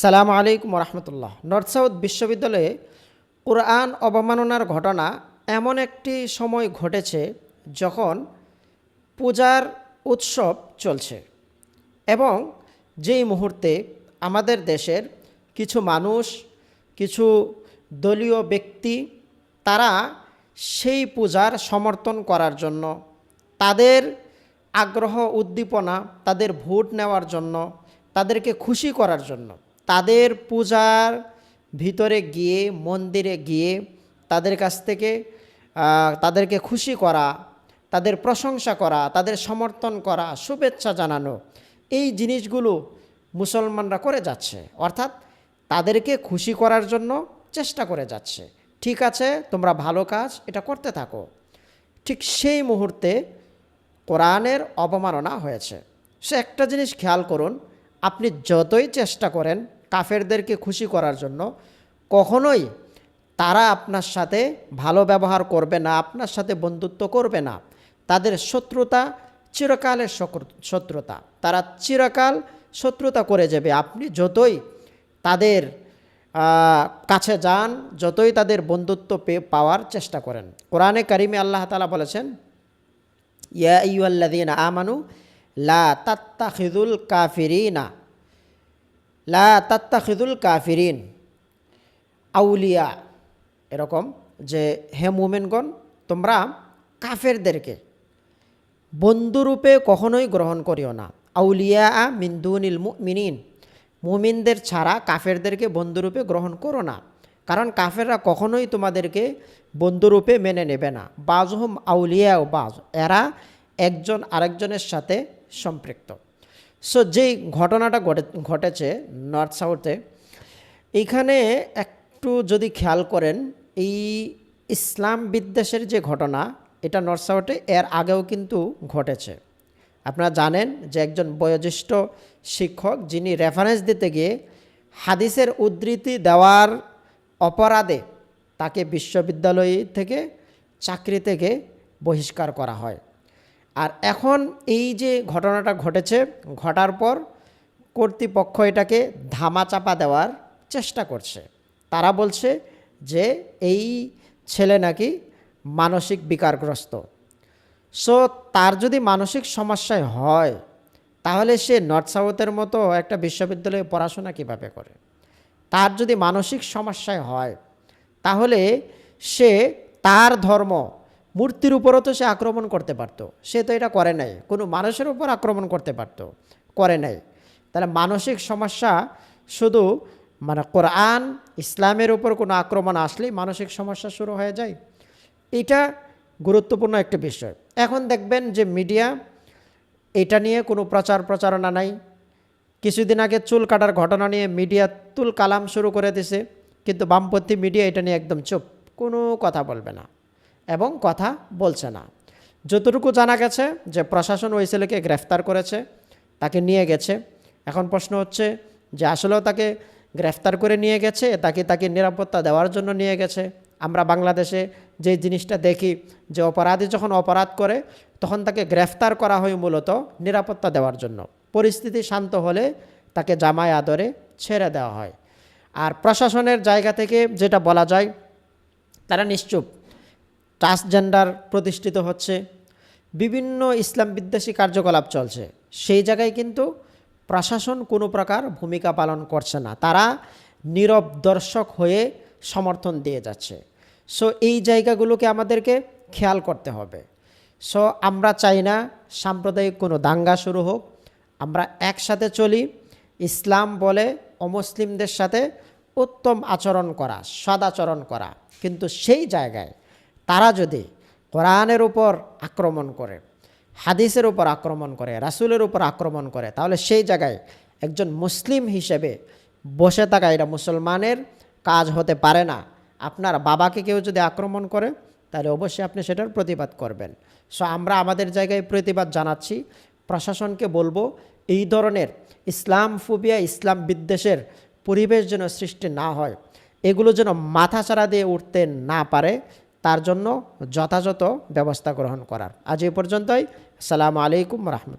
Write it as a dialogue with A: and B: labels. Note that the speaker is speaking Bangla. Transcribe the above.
A: সালাম আলাইকুম রহমতুল্লাহ নর্থ সাউথ বিশ্ববিদ্যালয়ে কোরআন অবমাননার ঘটনা এমন একটি সময় ঘটেছে যখন পূজার উৎসব চলছে এবং যেই মুহূর্তে আমাদের দেশের কিছু মানুষ, কিছু দলীয় ব্যক্তি তারা সেই পূজার সমর্থন করার জন্য, তাদের আগ্রহ উদ্দীপনা, তাদের ভোট নেওয়ার জন্য, তাদেরকে খুশি করার জন্য তাদের পূজার ভিতরে গিয়ে, মন্দিরে গিয়ে তাদের কাছ থেকে তাদেরকে খুশি করা, তাদের প্রশংসা করা, তাদের সমর্থন করা, শুভেচ্ছা জানানো, এই জিনিসগুলো মুসলমানরা করে যাচ্ছে। অর্থাৎ তাদেরকে খুশি করার জন্য চেষ্টা করে যাচ্ছে। ঠিক আছে, তোমরা ভালো কাজ, এটা করতে থাকো। ঠিক সেই মুহূর্তে কোরআনের অবমাননা হয়েছে। সে একটা জিনিস খেয়াল করুন, আপনি যতই চেষ্টা করেন কাফেরদেরকে খুশি করার জন্য কখনোই তারা আপনার সাথে ভালো ব্যবহার করবে না, আপনার সাথে বন্ধুত্ব করবে না। তাদের শত্রুতা চিরকালের শত্রুতা। তারা চিরকাল শত্রুতা করে যাবে। আপনি যতই তাদের কাছে যান, যতই তাদের বন্ধুত্ব পাওয়ার চেষ্টা করেন। কোরআনে কারিমে আল্লাহ তালা বলেছেন, ইয়া ইউ ইউল্লাদিন আমানু লা তাত্তাখিদুল কাফিরিনা। লা তাত্তাখিদুল কাফিরিন। আউলিয়া, এরকম যে হে মুমেনগণ, তোমরা কাফেরদেরকে বন্ধুরূপে কখনোই গ্রহণ করিও না। আউলিয়া মিন্দুনিল মিনিন মুমিনদের ছাড়া কাফেরদেরকে বন্ধুরূপে গ্রহণ করো না, কারণ কাফেররা কখনোই তোমাদেরকে বন্ধুরূপে মেনে নেবে না। বাজহুম আউলিয়া ও বাজ এরা একজন আরেকজনের সাথে সম্পৃক্ত। সো যেই ঘটনাটা ঘটে, ঘটেছে নর্থ সাউথে এইখানে একটু যদি খেয়াল করেন, এই ইসলাম বিদ্বেষের যে ঘটনা, এটা নর্থ সাউথে এর আগেও কিন্তু ঘটেছে। আপনারা জানেন যে একজন বয়োজ্যেষ্ঠ শিক্ষক, যিনি রেফারেন্স দিতে গিয়ে হাদিসের উদ্ধৃতি দেওয়ার অপরাধে তাকে বিশ্ববিদ্যালয় থেকে, চাকরি থেকে বহিষ্কার করা হয়। আর এখন এই যে ঘটনাটা ঘটেছে, ঘটার পর কর্তৃপক্ষ এটাকে ধামাচাপা দেওয়ার চেষ্টা করছে। তারা বলছে যে এই ছেলে নাকি মানসিক বিকারগ্রস্ত। সো তার যদি মানসিক সমস্যায় হয়, তাহলে সে নর্থ সাউথের মতো একটা বিশ্ববিদ্যালয়ে পড়াশোনা কীভাবে করে? তার যদি মানসিক সমস্যায় হয়, তাহলে সে তার ধর্ম মূর্তির উপরও তো সে আক্রমণ করতে পারতো। সে তো এটা করে নাই। কোনো মানুষের উপর আক্রমণ করতে পারতো। করে নাই। তাহলে মানসিক সমস্যা শুধু মানে কোরআন, ইসলামের উপর কোনো আক্রমণ আসলেই মানসিক সমস্যা শুরু হয়ে যায়। এটা গুরুত্বপূর্ণ একটি বিষয়। এখন দেখবেন যে মিডিয়া এটা নিয়ে কোনো প্রচার প্রচারণা নাই। কিছুদিন আগে চুল কাটার ঘটনা নিয়ে মিডিয়া তুল কালাম শুরু করে দিছে। কিন্তু বামপন্থী মিডিয়া এটা নিয়ে একদম চুপ। কোনো কথা বলবে না। এবং কথা বলছে না। যতটুকু জানা গেছে যে প্রশাসন ওই ছেলেকে গ্রেফতার করেছে, তাকে নিয়ে গেছে। এখন প্রশ্ন হচ্ছে যে আসলেও তাকে গ্রেফতার করে নিয়ে গেছে তাকে তাকে নিরাপত্তা দেওয়ার জন্য নিয়ে গেছে? আমরা বাংলাদেশে যে জিনিসটা দেখি যে অপরাধী যখন অপরাধ করে, তখন তাকে গ্রেফতার করা হয় মূলত নিরাপত্তা দেওয়ার জন্য। পরিস্থিতি শান্ত হলে তাকে জামায় আদরে ছেড়ে দেওয়া হয়। আর প্রশাসনের জায়গা থেকে যেটা বলা যায়, তারা নিশ্চুপ। ট্রান্সজেন্ডার প্রতিষ্ঠিত হচ্ছে। বিভিন্ন ইসলাম বিদ্বেষী কার্যকলাপ চলছে। সেই জায়গায় কিন্তু প্রশাসন কোনো প্রকার ভূমিকা পালন করছে না। তারা নীরব দর্শক হয়ে সমর্থন দিয়ে যাচ্ছে। সো এই জায়গাগুলোকে আমাদেরকে খেয়াল করতে হবে। সো আমরা চাই না সাম্প্রদায়িক কোনো দাঙ্গা শুরু হোক। আমরা একসাথে চলি। ইসলাম বলে অমুসলিমদের সাথে উত্তম আচরণ করা, সদাচরণ করা। কিন্তু সেই জায়গায় তারা যদি কোরআনের উপর আক্রমণ করে, হাদিসের উপর আক্রমণ করে, রাসুলের উপর আক্রমণ করে, তাহলে সেই জায়গায় একজন মুসলিম হিসেবে বসে থাকা এটা মুসলমানের কাজ হতে পারে না। আপনার বাবাকে কেউ যদি আক্রমণ করে, তাহলে অবশ্যই আপনি সেটার প্রতিবাদ করবেন। সো আমরা আমাদের জায়গায় প্রতিবাদ জানাচ্ছি। প্রশাসনকে বলব, এই ধরনের ইসলাম ফুবিয়া, ইসলাম বিদ্বেষের পরিবেশ যেন সৃষ্টি না হয়, এগুলো যেন মাথাচাড়া দিয়ে উঠতে না পারে। তার জন্য যথাযথ ব্যবস্থা গ্রহণ করার। আজ এ পর্যন্তই। সালামু আলাইকুম রহমতুল্লাহ।